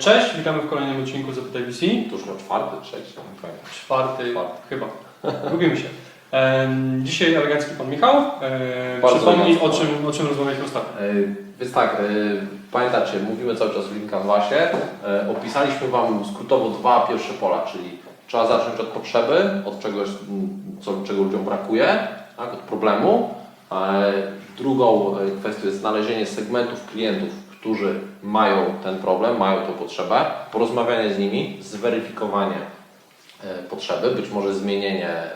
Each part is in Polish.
Cześć, witamy w kolejnym odcinku Zapytaj VC. To już na czwarty, trzeci, pamiętam. Czwarty, Czwarty. chyba. Lubimy się. Dzisiaj elegancki pan Michał. Bardzo przypomnij o elegancko. czym, o czym rozmawialiśmy ostatnio. E, Więc tak, e, pamiętacie, mówimy cały czas o Lean Canvasie. E, Opisaliśmy Wam skrótowo dwa pierwsze pola, czyli trzeba zacząć od potrzeby, od czegoś, m, co, czego ludziom brakuje, tak, od problemu. E, Drugą e, kwestią jest znalezienie segmentów klientów, którzy mają ten problem, mają tę potrzebę, porozmawianie z nimi, zweryfikowanie e, potrzeby, być może zmienienie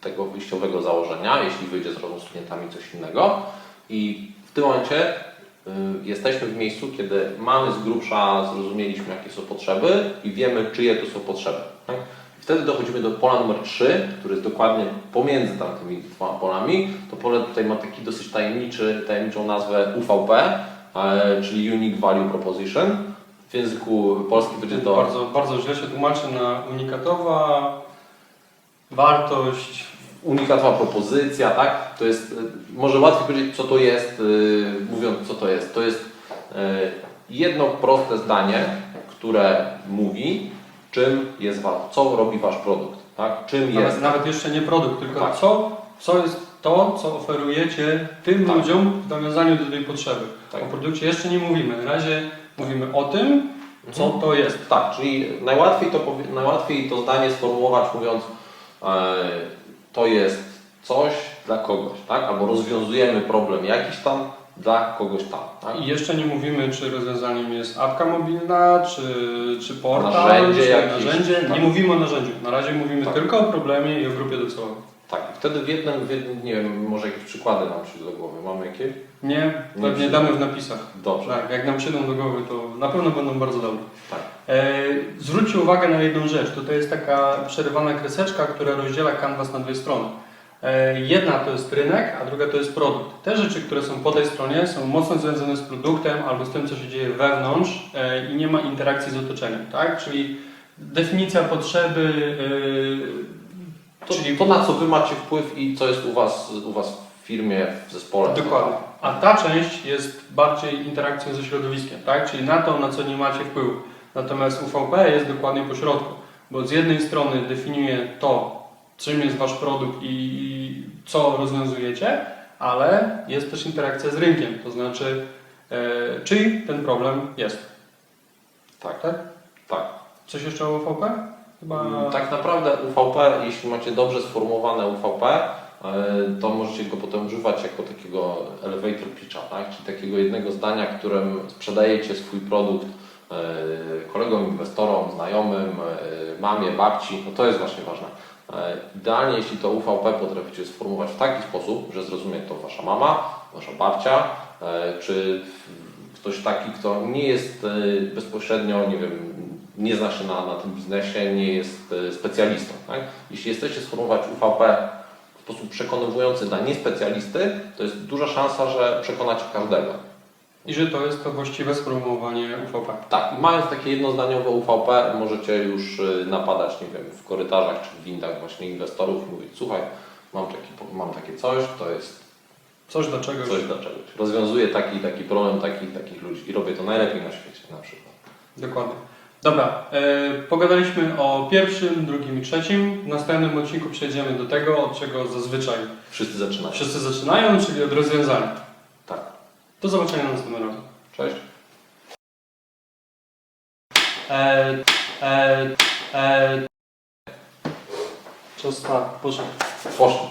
tego wyjściowego założenia, jeśli wyjdzie z rozmów z klientami coś innego. I w tym momencie y, jesteśmy w miejscu, kiedy mamy z grubsza, zrozumieliśmy jakie są potrzeby i wiemy czyje to są potrzeby. Tak? Wtedy dochodzimy do pola numer 3, który jest dokładnie pomiędzy tamtymi dwoma polami. To pole tutaj ma taki dosyć tajemniczy, tajemniczą nazwę UVP, e, czyli Unique Value Proposition. W języku polskim będzie to Bardzo, bardzo źle się tłumaczy na unikatowa wartość. unikatowa propozycja, tak? To jest, y, może łatwiej powiedzieć, co to jest, y, mówiąc, co to jest. To jest y, jedno proste zdanie, które mówi, czym jest co robi wasz produkt, tak? Czym jest. Nawet, nawet jeszcze nie produkt, tylko Tak. co, co jest to, co oferujecie tym Tak. ludziom w nawiązaniu do tej potrzeby. Tak. O produkcie jeszcze nie mówimy. Na razie mówimy o tym, co Mhm. to jest. Tak, czyli najłatwiej to, najłatwiej to zdanie sformułować mówiąc, e, to jest coś dla kogoś, tak? Albo rozwiązujemy problem jakiś tam dla kogoś tam, tak? I jeszcze nie mówimy, czy rozwiązaniem jest apka mobilna, czy, czy portal, Narzędzie czy jakieś, narzędzie. tak. Nie mówimy o narzędziu. Na razie mówimy Tak. tylko o problemie i o grupie docelowej. Tak, i wtedy w jednym, w jednym, nie wiem, może jakieś przykłady nam przyjdą do głowy. Mamy jakieś? Nie, Nie pewnie damy w napisach. Dobrze. Tak, jak nam przyjdą do głowy, to na pewno będą bardzo dobre. Tak. E, zwróćcie uwagę na jedną rzecz. Tutaj jest taka przerywana kreseczka, która rozdziela kanwas na dwie strony. E, jedna to jest rynek, a druga to jest produkt. Te rzeczy, które są po tej stronie, są mocno związane z produktem albo z tym, co się dzieje wewnątrz e, i nie ma interakcji z otoczeniem. Tak? Czyli definicja potrzeby. To, czyli to na co Wy macie wpływ i co jest u Was, u was w firmie, w zespole? Dokładnie. A ta część jest bardziej interakcją ze środowiskiem, tak? Czyli na to, na co nie macie wpływu. Natomiast UVP jest dokładnie po środku, bo z jednej strony definiuje to, czym jest Wasz produkt i co rozwiązujecie, ale jest też interakcja z rynkiem, to znaczy, e, czyj ten problem jest. Tak, Tak? tak. Coś jeszcze o UVP? Chyba... Tak naprawdę UVP, jeśli macie dobrze sformułowane UVP, e, to możecie go potem używać jako takiego elevator pitcha, tak? czyli takiego jednego zdania, którym sprzedajecie swój produkt e, kolegom, inwestorom, znajomym, e, mamie, babci, no to jest właśnie ważne. Idealnie, jeśli to UVP potraficie sformułować w taki sposób, że zrozumie to Wasza mama, Wasza babcia, czy ktoś taki, kto nie jest bezpośrednio, nie wiem, nie zna się na, na tym biznesie, nie jest e, specjalistą. Tak? Jeśli jesteście sformułować UVP w sposób przekonywujący dla niespecjalisty, to jest duża szansa, że przekonacie każdego. I że to jest to właściwe sformułowanie UVP. Tak, mając takie jednozdaniowe UVP, możecie już y, napadać, nie wiem, w korytarzach czy w windach właśnie inwestorów i mówić, słuchaj, mam, taki, mam takie coś, to jest Coś do czegoś. coś dla czegoś. Rozwiązuję taki taki problem takich takich ludzi i robię to najlepiej na świecie na przykład. Dokładnie. Dobra, e, pogadaliśmy o pierwszym, drugim i trzecim. W następnym odcinku przejdziemy do tego, od czego zazwyczaj Wszyscy zaczynają. wszyscy zaczynają, czyli od rozwiązania. Tak. Do zobaczenia następnym razem. Cześć. E, e, e, czas start, poszedł. Poszło.